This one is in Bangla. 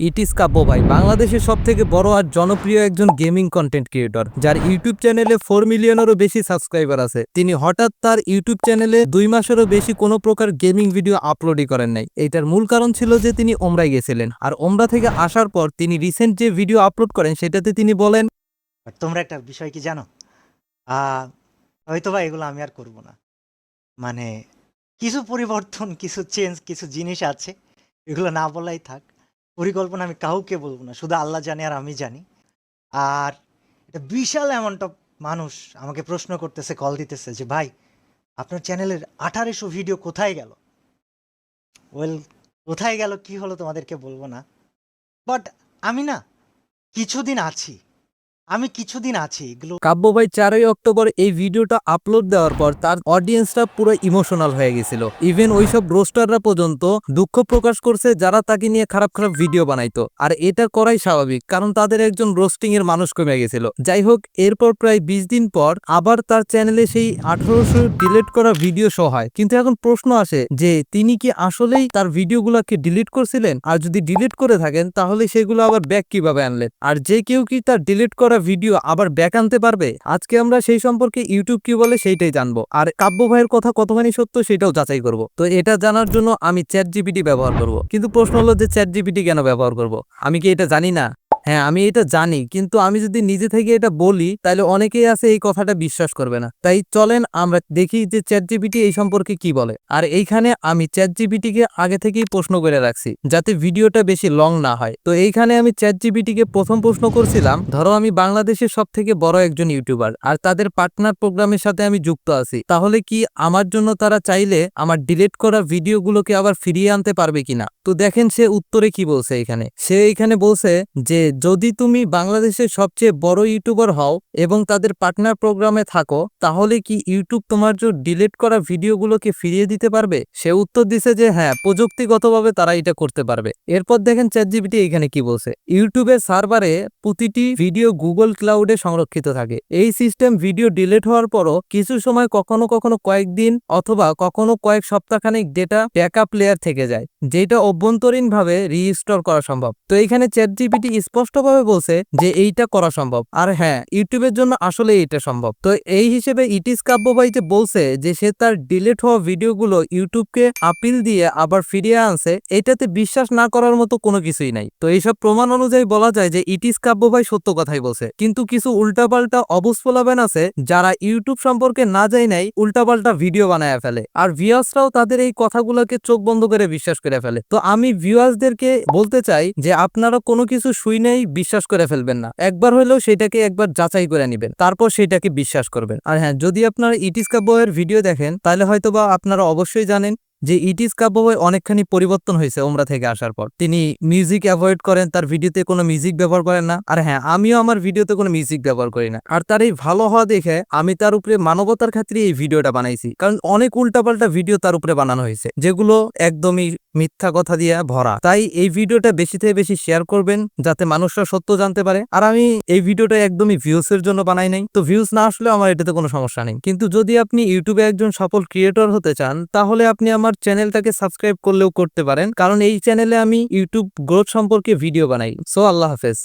ইটিস কাব্য ভাই। বাংলাদেশের সব থেকে বড় আর জনপ্রিয় একজন গেমিং কন্টেন্ট ক্রিয়েটর যার ইউটিউব চ্যানেলে ফোর মিলিয়নেরও বেশি সাবস্ক্রাইবার আছে। তিনি হঠাৎ তার ইউটিউব চ্যানেলে দুই মাসেরও বেশি কোনো প্রকার গেমিং ভিডিও আপলোডই করেন নাই। এইটার মূল কারণ ছিল যে তিনি ওমরায় গেছিলেন, আর ওমরা থেকে আসার পর তিনি রিসেন্ট যে ভিডিও আপলোড করেন, সেটাতে তিনি বলেন তোমরা একটা বিষয় কি জানো? হয়তো বা এগুলো আমি আর করব না। মানে কিছু পরিবর্তন, কিছু চেঞ্জ কিছু জিনিস আছে, এগুলো না বলাই থাক। পরিকল্পনা আমি কাউকে বলব না, শুধু আল্লাহ জানি আর আমি জানি। আর এটা বিশাল অ্যামাউন্ট অফ মানুষ আমাকে প্রশ্ন করতেছে কল দিতেছে যে, ভাই, আপনার চ্যানেলের আঠারোশো ভিডিও কোথায় গেল? ওয়েল কোথায় গেল কি হলো তোমাদেরকে বলব না। বাট আমি না কিছুদিন আছি আমি কিছুদিন আছি, এগুলো কাব্য ভাই চারই অক্টোবর এই ভিডিওটা আপলোড দেওয়ার পর তার অডিয়েন্সরা পুরো ইমোশনাল হয়ে গেছিল। ইভেন ওইসব রোস্টাররা পর্যন্ত দুঃখ প্রকাশ করছে যারা তাকে নিয়ে খারাপ খারাপ ভিডিও বানাইতো। আর এটা করাই স্বাভাবিক, কারণ তাদের একজন রোস্টিং এর মানুষ কমে গেছিল। যাই হোক, এরপর প্রায় বিশ দিন পর আবার তার চ্যানেলে সেই আঠারোশো ডিলিট করা ভিডিও শো হয়। কিন্তু এখন প্রশ্ন আসে যে, তিনি কি আসলেই তার ভিডিওগুলোকে ডিলিট করছিলেন? আর যদি ডিলিট করে থাকেন, তাহলে সেগুলো আবার ব্যাক কীভাবে আনলেন? আর যে কেউ কি তার ডিলিট করা ভিডিও আবার ব্যাক আনতে পারবে? আজকে আমরা সেই সম্পর্কে ইউটিউব কি বলে সেইটাই জানব। আর কাব্য ভাইয়ের কথা কতখানি সত্য সেটাও যাচাই করব। তো এটা জানার জন্য আমি চ্যাট জিপিটি ব্যবহার করব। কিন্তু প্রশ্ন হলো যে চ্যাট জিপিটি কেন ব্যবহার করব? আমি কি এটা জানি না? হ্যাঁ আমি এটা জানি। কিন্তু আমি যদি নিজে থেকে এটা বলি, তাহলে অনেকেই আছে এই কথাটা বিশ্বাস করবে না। তাই চলেন আমরা দেখি যে চ্যাট এই সম্পর্কে কি বলে। আর এইখানে আমি চ্যাট আগে থেকেই প্রশ্ন করে রাখছি, যাতে ভিডিওটা বেশি লং না হয়। তো এইখানে আমি চ্যাট প্রথম প্রশ্ন করছিলাম, ধরো আমি বাংলাদেশের সব থেকে বড় একজন ইউটিউবার আর তাদের পার্টনার প্রোগ্রামের সাথে আমি যুক্ত আছি। তাহলে কি আমার জন্য তারা চাইলে আমার ডিলিট করা ভিডিওগুলোকে আবার ফিরিয়ে আনতে পারবে কিনা? তো দেখেন সে উত্তরে কি বলছে এখানে? সে এখানে বলছে যে যদি তুমি বাংলাদেশের সবচেয়ে বড় ইউটিউবার হও এবং তাদের পার্টনার প্রোগ্রামে থাকো, তাহলে কি ইউটিউব তোমার জন্য ডিলিট করা ভিডিওগুলোকে ফিরিয়ে দিতে পারবে? সে উত্তর দিছে যে হ্যাঁ প্রযুক্তিগতভাবে তারা এটা করতে পারবে। এরপর দেখেন চ্যাটজিপিটি এখানে কি বলছে? ইউটিউবের সার্ভারে প্রতিটি ভিডিও গুগল ক্লাউডে সংরক্ষিত থাকে। এই সিস্টেম ভিডিও ডিলিট হওয়ার পরও কিছু সময় কখনো কখনো কয়েকদিন অথবা কখনো কয়েক সপ্তাহখানিক ডেটা ব্যাকআপ লেয়ার থেকে যায়, যেটা অভ্যন্তরীণভাবে রিস্টোর করা সম্ভব। তো এখানে চ্যাট জিপিটি স্পষ্টভাবে বলছে যে এইটা করা সম্ভব। আর হ্যাঁ ইউটিউবের জন্য আসলে এইটা সম্ভব। তো এই হিসেবে ইটিস কাব্য ভাই যে বলছে যে সে তার ডিলিট হওয়া ভিডিওগুলো ইউটিউবকে আপিল দিয়ে আবার ফিরিয়ে আনছে, এটাতে বিশ্বাস না করার মতো কোনো কিছুই নাই। তো এইসব প্রমাণ অনুযায়ী বলা যায় যে ইটিস কাব্য ভাই সত্য কথাই বলছে। কিন্তু কিছু উল্টাপাল্টা অবস্ফোলাবেন আছে যারা ইউটিউব সম্পর্কে না যায় নাই উল্টাপাল্টা ভিডিও বানায় ফেলে। আর ভিউয়ার্সরাও তাদের এই কথাগুলোকে চোখ বন্ধ করে বিশ্বাস করে ফেলে। তো আমি ভিউয়ার্সদেরকে বলতে চাই যে আপনারা কোনো কিছু শুই নেই বিশ্বাস করে ফেলবেন না। একবার হলেও সেটাকে একবার যাচাই করে নেবেন। তারপর সেটাকে বিশ্বাস করবেন। আর হ্যাঁ যদি আপনারা ইটিস কাব্যের ভিডিও দেখেন, তাহলে হয়তোবা আপনারা অবশ্যই জানেন যে ইটিস কাব্যবয় অনেকখানি পরিবর্তন হয়েছে ওমরা থেকে আসার পর। তিনি মিউজিক অ্যাভয়েড করেন, তার ভিডিওতে কোনো মিউজিক ব্যবহার করেন না। আর হ্যাঁ আমিও আমার ভিডিওতে কোনো মিউজিক ব্যবহার করি না। আর তার এই ভালো হওয়া দেখে আমি তার উপরে মানবতার খাতিরে এই ভিডিওটা বানাইছি। কারণ অনেক উল্টাপাল্টা ভিডিও তার উপরে বানানো হয়েছে, যেগুলো একদমই মিথ্যা কথা দিয়ে ভরা। তাই এই ভিডিওটা বেশি থেকে বেশি শেয়ার করবেন, যাতে মানুষরা সত্য জানতে পারে। আর আমি এই ভিডিওটা একদমই ভিউস এর জন্য বানাই নাই। তো ভিউস না আসলে আমার এটাতে কোনো সমস্যা নেই। কিন্তু যদি আপনি ইউটিউবে একজন সফল ক্রিয়েটর হতে চান, তাহলে আপনি আমার চ্যানেলটাকে সাবস্ক্রাইব করলেও করতে পারেন। কারণ এই চ্যানেলে আমি ইউটিউব গ্রোথ সম্পর্কে ভিডিও বানাই। সো আল্লাহ হাফেজ।